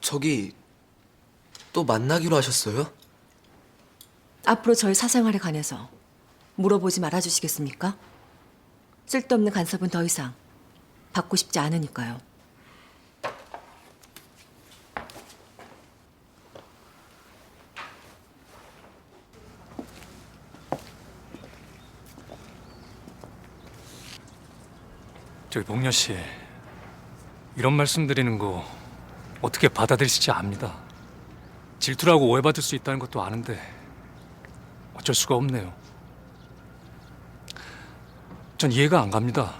저기 또 만나기로 하셨어요? 앞으로 저희 사생활에 관해서 물어보지 말아주시겠습니까? 쓸데없는 간섭은 더 이상 받고 싶지 않으니까요. 저기 복녀 씨 이런 말씀 드리는 거 어떻게 받아들이실지 압니다. 질투라고 오해받을 수 있다는 것도 아는데 어쩔 수가 없네요. 전 이해가 안 갑니다.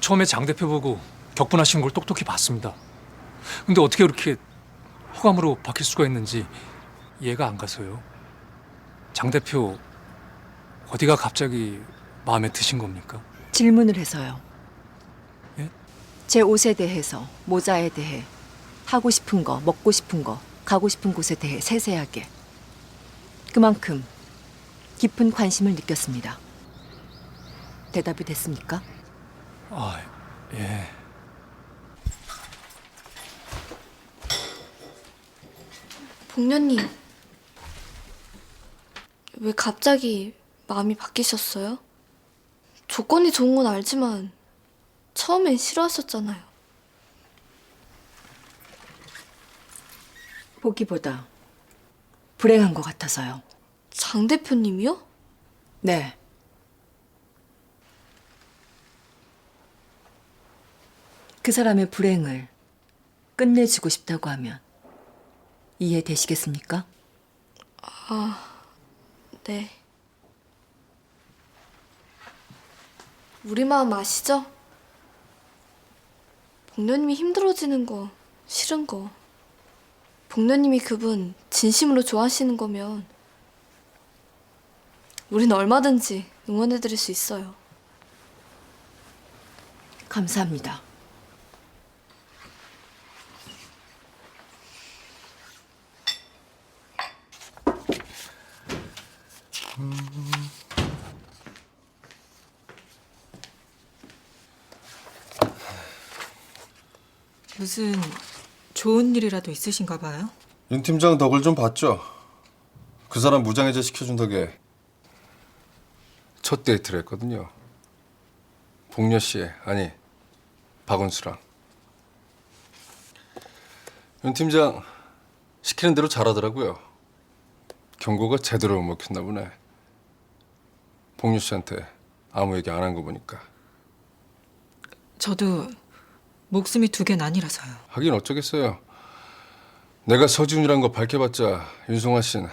처음에 장 대표 보고 격분하신 걸 똑똑히 봤습니다. 근데 어떻게 그렇게 호감으로 바뀔 수가 있는지 이해가 안 가서요. 장 대표 어디가 갑자기 마음에 드신 겁니까? 질문을 해서요. 예? 제 옷에 대해서, 모자에 대해, 하고 싶은 거, 먹고 싶은 거, 가고 싶은 곳에 대해 세세하게. 그만큼 깊은 관심을 느꼈습니다. 대답이 됐습니까? 아, 예. 복녀님, 왜 갑자기 마음이 바뀌셨어요? 조건이 좋은 건 알지만 처음엔 싫어하셨잖아요. 보기보다 불행한 것 같아서요. 장 대표님이요? 네. 그 사람의 불행을 끝내주고 싶다고 하면 이해되시겠습니까? 네. 우리 마음 아시죠? 복녀님이 힘들어지는 거 싫은 거. 복녀님이 그분 진심으로 좋아하시는 거면 우린 얼마든지 응원해드릴 수 있어요. 감사합니다. 무슨 좋은 일이라도 있으신가 봐요? 윤 팀장 덕을 좀 봤죠. 그 사람 무장해제 시켜준 덕에 첫 데이트를 했거든요. 복녀 씨 아니 박은수랑 윤 팀장 시키는 대로 잘하더라고요. 경고가 제대로 못 먹혔나 보네. 복녀 씨한테 아무 얘기 안 한 거 보니까 저도 목숨이 두 개는 아니라서요. 하긴 어쩌겠어요. 내가 서지훈이란 거 밝혀봤자 윤송아 씨는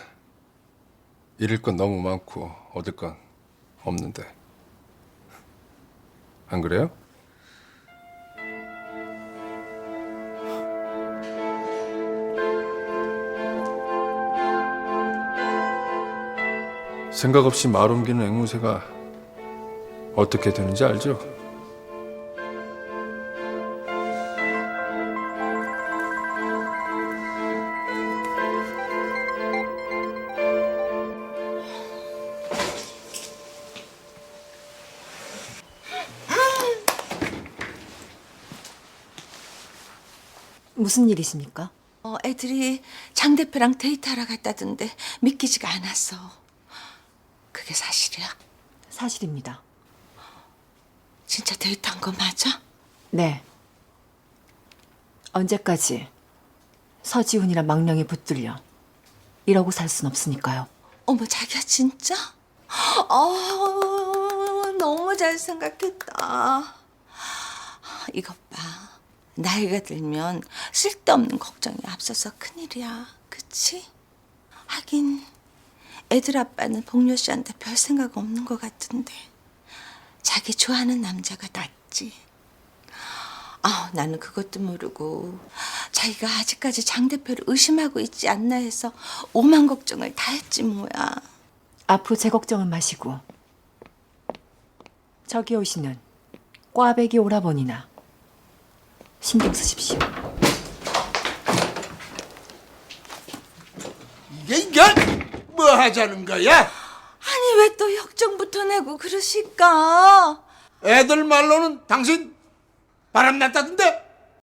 잃을 건 너무 많고 얻을 건 없는데. 안 그래요? 생각 없이 말 옮기는 앵무새가 어떻게 되는지 알죠? 무슨 일이십니까? 어, 애들이 장 대표랑 데이트하러 갔다던데 믿기지가 않았어. 그게 사실이야? 사실입니다. 진짜 데이트한 거 맞아? 네. 언제까지 서지훈이랑 망령에 붙들려 이러고 살 순 없으니까요. 어머 자기야 진짜? 어, 너무 잘 생각했다. 이것 봐. 나이가 들면 쓸데없는 걱정이 앞서서 큰일이야. 그치? 하긴 애들 아빠는 복녀 씨한테 별 생각 없는 것 같은데 자기 좋아하는 남자가 낫지. 아, 나는 그것도 모르고 자기가 아직까지 장 대표를 의심하고 있지 않나 해서 오만 걱정을 다 했지 뭐야. 앞으로 제 걱정은 마시고 저기 오시는 꽈배기 오라버니나 신경 쓰십시오. 이게 이게 뭐 하자는 거야? 아니 왜 또 역정부터 내고 그러실까? 애들 말로는 당신 바람 났다던데?